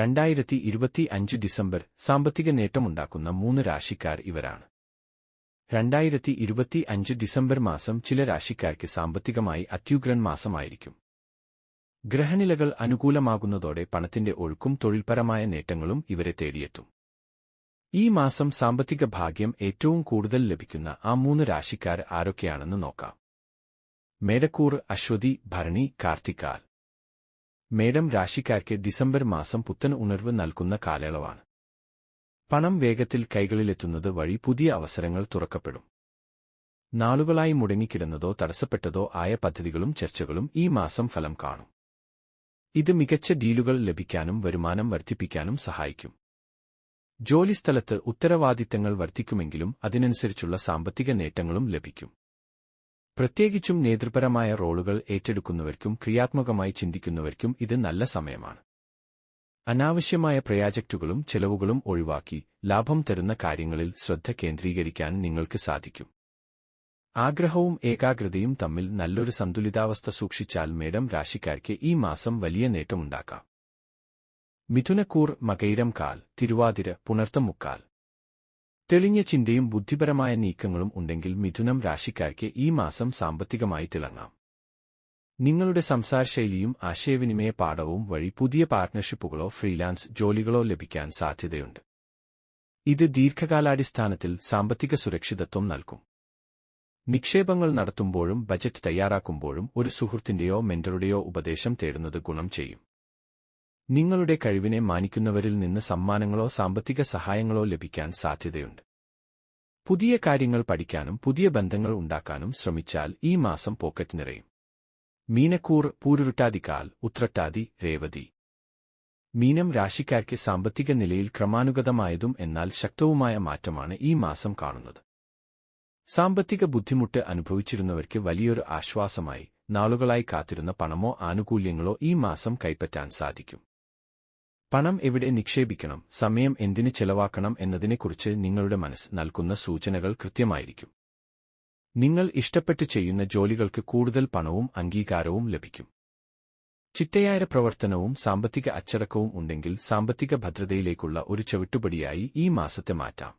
രണ്ടായിരത്തി ഇരുപത്തി അഞ്ച് ഡിസംബർ സാമ്പത്തിക നേട്ടമുണ്ടാക്കുന്ന മൂന്ന് രാശിക്കാർ ഇവരാണ്. രണ്ടായിരത്തി ഇരുപത്തി അഞ്ച് ഡിസംബർ മാസം ചില രാശിക്കാർക്ക് സാമ്പത്തികമായി അത്യുഗ്രൻ മാസമായിരിക്കും. ഗ്രഹനിലകൾ അനുകൂലമാകുന്നതോടെ പണത്തിന്റെ ഒഴുക്കും തൊഴിൽപരമായ നേട്ടങ്ങളും ഇവരെ തേടിയെത്തും. ഈ മാസം സാമ്പത്തിക ഭാഗ്യം ഏറ്റവും കൂടുതൽ ലഭിക്കുന്ന ആ മൂന്ന് രാശിക്കാർ ആരൊക്കെയാണെന്ന് നോക്കാം. മേടക്കൂർ അശ്വതി ഭരണി കാർത്തികാൽ മേടം രാശിക്കാർക്ക് ഡിസംബർ മാസം പുത്തൻ ഉണർവ് നൽകുന്ന കാലയളവാണ്. പണം വേഗത്തിൽ കൈകളിലെത്തുന്നത് വഴി പുതിയ അവസരങ്ങൾ തുറക്കപ്പെടും. നാളുകളായി മുടങ്ങിക്കിടന്നതോ തടസ്സപ്പെട്ടതോ ആയ പദ്ധതികളും ചർച്ചകളും ഈ മാസം ഫലം കാണും. ഇത് മികച്ച ഡീലുകൾ ലഭിക്കാനും വരുമാനം വർദ്ധിപ്പിക്കാനും സഹായിക്കും. ജോലിസ്ഥലത്ത് ഉത്തരവാദിത്തങ്ങൾ വർദ്ധിക്കുമെങ്കിലും അതിനനുസരിച്ചുള്ള സാമ്പത്തിക നേട്ടങ്ങളും ലഭിക്കും. പ്രത്യേകിച്ചും നേതൃപരമായ റോളുകൾ ഏറ്റെടുക്കുന്നവർക്കും ക്രിയാത്മകമായി ചിന്തിക്കുന്നവർക്കും ഇത് നല്ല സമയമാണ്. അനാവശ്യമായ പ്രയാജക്റ്റുകളും ചെലവുകളും ഒഴിവാക്കി ലാഭം തരുന്ന കാര്യങ്ങളിൽ ശ്രദ്ധ കേന്ദ്രീകരിക്കാൻ നിങ്ങൾക്ക് സാധിക്കും. ആഗ്രഹവും ഏകാഗ്രതയും തമ്മിൽ നല്ലൊരു സന്തുലിതാവസ്ഥ സൂക്ഷിച്ചാൽ മേഡം രാശിക്കാർക്ക് ഈ മാസം വലിയ നേട്ടമുണ്ടാക്കാം. മിഥുനക്കൂർ മകൈരം കാൽ തിരുവാതിര പുണർത്തം മുക്കാൽ. തെളിഞ്ഞ ചിന്തയും ബുദ്ധിപരമായ നീക്കങ്ങളും ഉണ്ടെങ്കിൽ മിഥുനം രാശിക്കാർക്ക് ഈ മാസം സാമ്പത്തികമായി തിളങ്ങാം. നിങ്ങളുടെ സംസാരശൈലിയും ആശയവിനിമയ പാഠവും വഴി പുതിയ പാർട്ട്ണർഷിപ്പുകളോ ഫ്രീലാൻസ് ജോലികളോ ലഭിക്കാൻ സാധ്യതയുണ്ട്. ഇത് ദീർഘകാലാടിസ്ഥാനത്തിൽ സാമ്പത്തിക സുരക്ഷിതത്വം നൽകും. നിക്ഷേപങ്ങൾ നടത്തുമ്പോഴും ബജറ്റ് തയ്യാറാക്കുമ്പോഴും ഒരു സുഹൃത്തിന്റെയോ മെന്ററുടെയോ ഉപദേശം തേടുന്നത് ഗുണം ചെയ്യും. നിങ്ങളുടെ കഴിവിനെ മാനിക്കുന്നവരിൽ നിന്ന് സമ്മാനങ്ങളോ സാമ്പത്തിക സഹായങ്ങളോ ലഭിക്കാൻ സാധ്യതയുണ്ട്. പുതിയ കാര്യങ്ങൾ പഠിക്കാനും പുതിയ ബന്ധങ്ങൾ ഉണ്ടാക്കാനും ശ്രമിച്ചാൽ ഈ മാസം പോക്കറ്റ് നിറയും. മീനക്കൂർ പൂരുരുട്ടാതിക്കാൽ ഉത്രട്ടാതി രേവതി. മീനം രാശിക്കാർക്ക് സാമ്പത്തിക നിലയിൽ ക്രമാനുഗതമായതും എന്നാൽ ശക്തവുമായ മാറ്റമാണ് ഈ മാസം കാണുന്നത്. സാമ്പത്തിക ബുദ്ധിമുട്ട് അനുഭവിച്ചിരുന്നവർക്ക് വലിയൊരു ആശ്വാസമായി നാളുകളായി കാത്തിരുന്ന പണമോ ആനുകൂല്യങ്ങളോ ഈ മാസം കൈപ്പറ്റാൻ സാധിക്കും. പണം എവിടെ നിക്ഷേപിക്കണം സമയം എന്തിന് ചെലവാക്കണം എന്നതിനെക്കുറിച്ച് നിങ്ങളുടെ മനസ്സ് നൽകുന്ന സൂചനകൾ കൃത്യമായിരിക്കും. നിങ്ങൾ ഇഷ്ടപ്പെട്ട് ചെയ്യുന്ന ജോലികൾക്ക് കൂടുതൽ പണവും അംഗീകാരവും ലഭിക്കും. ചിട്ടയായ പ്രവർത്തനവും സാമ്പത്തിക അച്ചടക്കവും ഉണ്ടെങ്കിൽ സാമ്പത്തിക ഭദ്രതയിലേക്കുള്ള ഒരു ചവിട്ടുപടിയായി ഈ മാസത്തെ മാറ്റാം.